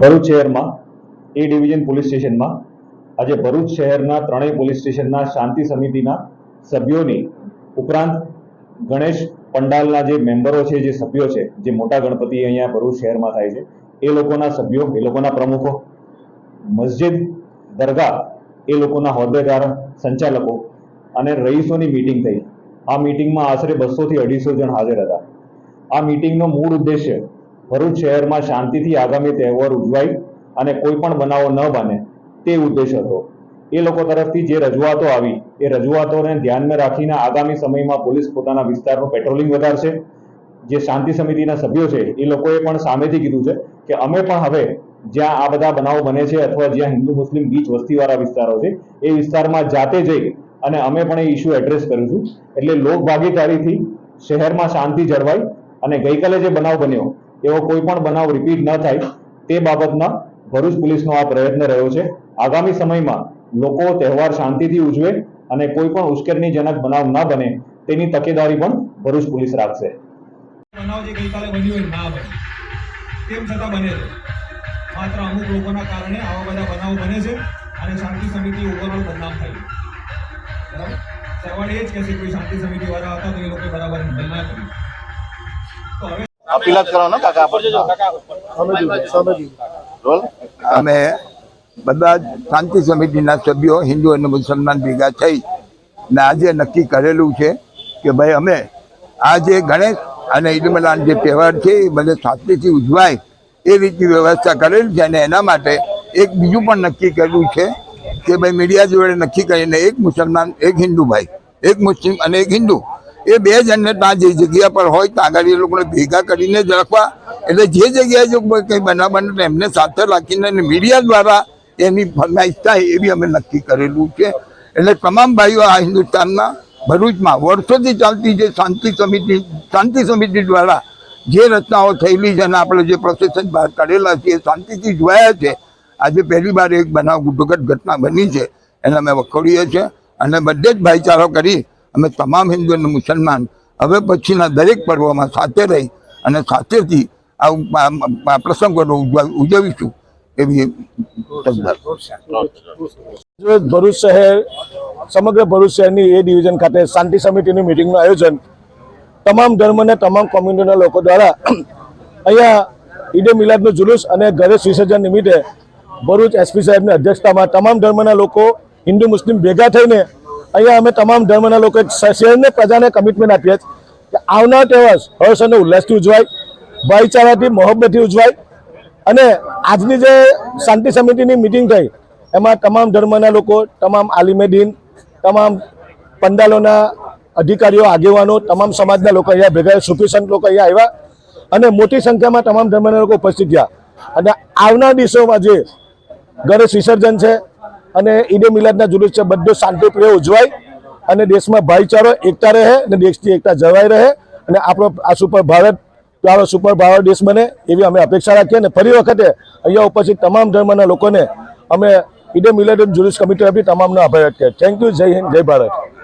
ભરૂચ શહેરમાં એ division police સ્ટેશનમાં આજે ભરૂચ શહેરના ત્રણેય પોલીસ સ્ટેશનના શાંતિ સમિતિના સભ્યોની ઉપરાંત ગણેશ પંડાલના જે મેમ્બરો છે, જે સભ્યો છે, જે મોટા ગણપતિ અહીંયા ભરૂચ શહેરમાં થાય છે, એ લોકોના સભ્યો, એ લોકોના પ્રમુખો, મસ્જિદ, દરગાહ, એ લોકોના હોદ્દેદાર, સંચાલકો અને રહીશોની મિટિંગ થઈ. આ મિટિંગમાં આશરે બસોથી અઢીસો જણ હાજર હતા. આ મિટિંગનો મૂળ ઉદ્દેશ્ય ભરૂચ શહેરમાં શાંતિથી આગામી તહેવાર ઉજવાય અને કોઈ પણ બનાવો ન બને તે ઉદ્દેશ હતો. એ લોકો તરફથી જે રજૂઆતો આવી, એ રજૂઆતોને ધ્યાનમાં રાખીને આગામી સમયમાં પોલીસ પોતાના વિસ્તારનું પેટ્રોલિંગ વધારશે. જે શાંતિ સમિતિના સભ્યો છે, એ લોકોએ પણ સામેથી કીધું છે કે અમે પણ હવે જ્યાં આ બધા બનાવો બને છે અથવા જ્યાં હિન્દુ મુસ્લિમ બીચ વસ્તીવાળા વિસ્તારો છે, એ વિસ્તારમાં જાતે જઈ અને અમે પણ એ ઇસ્યુ એડ્રેસ કરીશું. એટલે લોકભાગીદારીથી શહેરમાં શાંતિ જળવાય અને ગઈકાલે જે બનાવ બન્યો એવો કોઈ પણ બનાવ રિપીટ ન થાય, તે બાબતના ભરૂચ પોલીસનો આ પ્રયત્ન રહ્યો છે. આગામી સમયમાં લોકો તહેવાર શાંતિથી ઉજવે અને કોઈ પણ ઉશ્કેરણીજનક બનાવ ન બને, તેની તકેદારી પણ ભરૂચ પોલીસ રાખશે. તેમ છતાં બને છે. માત્ર અમુક લોકોના કારણે આવા બધા બનાવો બને છે અને શાંતિ સમિતિ ઓવરઓલ બદનામ થઈ બરાબર? સરવાળે એ જ કહેશે કોઈ શાંતિ સમિતિ વાળા હતા તો એ લોકો બરાબર હેન્ડલ ના કર્યું તો હવે અપીલ જ કરવાનો કાકા પર રોલ. અમે બધા જ શાંતિ સમિતિના સભ્યો હિન્દુ અને મુસલમાન ભેગા થઈ ને આજે નક્કી કરેલું છે કે ભાઈ અમે આ જે ગણેશ અને ઈદ મિલાન જે તહેવાર છે એ બધે શાંતિથી ઉજવાય એ રીતની વ્યવસ્થા કરેલી છે અને એના માટે એક બીજું પણ નક્કી કરેલું છે કે ભાઈ મીડિયા જોડે નક્કી કરીને એક મુસલમાન એક હિન્દુ ભાઈ એક મુસ્લિમ અને એક હિન્દુ એ બે જણને ત્યાં જે જગ્યા પર હોય ત્યાં આગળ એ લોકોને ભેગા કરીને જ રાખવા. એટલે જે જગ્યાએ જો કંઈ બનાવ બને એમને સાથે રાખીને અને મીડિયા દ્વારા એની ફરમાઈશ થાય એવી અમે નક્કી કરેલું છે. એટલે તમામ ભાઈઓ આ હિન્દુસ્તાનના ભરૂચમાં વર્ષોથી ચાલતી જે શાંતિ સમિતિ શાંતિ સમિતિ દ્વારા જે રચનાઓ થયેલી છે અને આપણે જે પ્રોસેસન બહાર કાઢેલા છે એ શાંતિથી જોયા છે. આજે પહેલી વાર એક બનાવ દુઃખદ ઘટના બની છે. એને અમે વખોડીએ છીએ અને બધે જ ભાઈચારો કરી અમે તમામ હિન્દુ અને મુસલમાન હવે પછીના દરેક પર્વમાં સાથે રહી અને સાથેથી આ પ્રસંગોનો ઉજવા- ઉજવીશું એવી ભરૂચ શહેર, સમગ્ર ભરૂચ શહેરની એ ડિવિઝન ખાતે શાંતિ સમિતિની મિટિંગનું આયોજન તમામ ધર્મને તમામ કોમ્યુનિટીના લોકો દ્વારા અહીંયા ઈદે મિલાદનું જુલુસ અને ગણેશ વિસર્જન નિમિત્તે ભરૂચ એસપી સાહેબની અધ્યક્ષતામાં તમામ ધર્મના લોકો હિન્દુ, મુસ્લિમ ભેગા થઈને અહીંયા અમે તમામ ધર્મના લોકો શહેરને પ્રજાને કમિટમેન્ટ આપીએ કે આવનાર તહેવાર હર્ષ અને ઉલ્લાસથી ઉજવાય, ભાઈચારાથી મોહબ્બતથી ઉજવાય અને આજની જે શાંતિ સમિતિની મિટિંગ થઈ, એમાં તમામ ધર્મના લોકો, તમામ આલિમેદીન તમામ પંડાલોના અધિકારીઓ, આગેવાનો, તમામ સમાજના લોકો અહીંયા ભેગા, સુફી સંત લોકો અહીંયા આવ્યા અને મોટી સંખ્યામાં તમામ ધર્મના લોકો ઉપસ્થિત થયા. અને આવનાર દિવસોમાં જે ગણેશ વિસર્જન છે અને ઈદે મિલાદના જુલુસ છે, બધું શાંતિપ્રિય ઉજવાય અને દેશમાં ભાઈચારો એકતા રહે અને દેશની એકતા જળવાઈ રહે અને આપણો આ સુપર ભારત પ્યારો સુપર ભારત દેશ બને એવી અમે અપેક્ષા રાખીએ અને ફરી વખતે અહીંયા ઉપસ્થિત તમામ ધર્મના લોકોને અમે ઈદે મિલાદ જુલુસ કમિટી તરફથી તમામનો આભાર થેન્ક યુ જય હિન્દ, જય ભારત.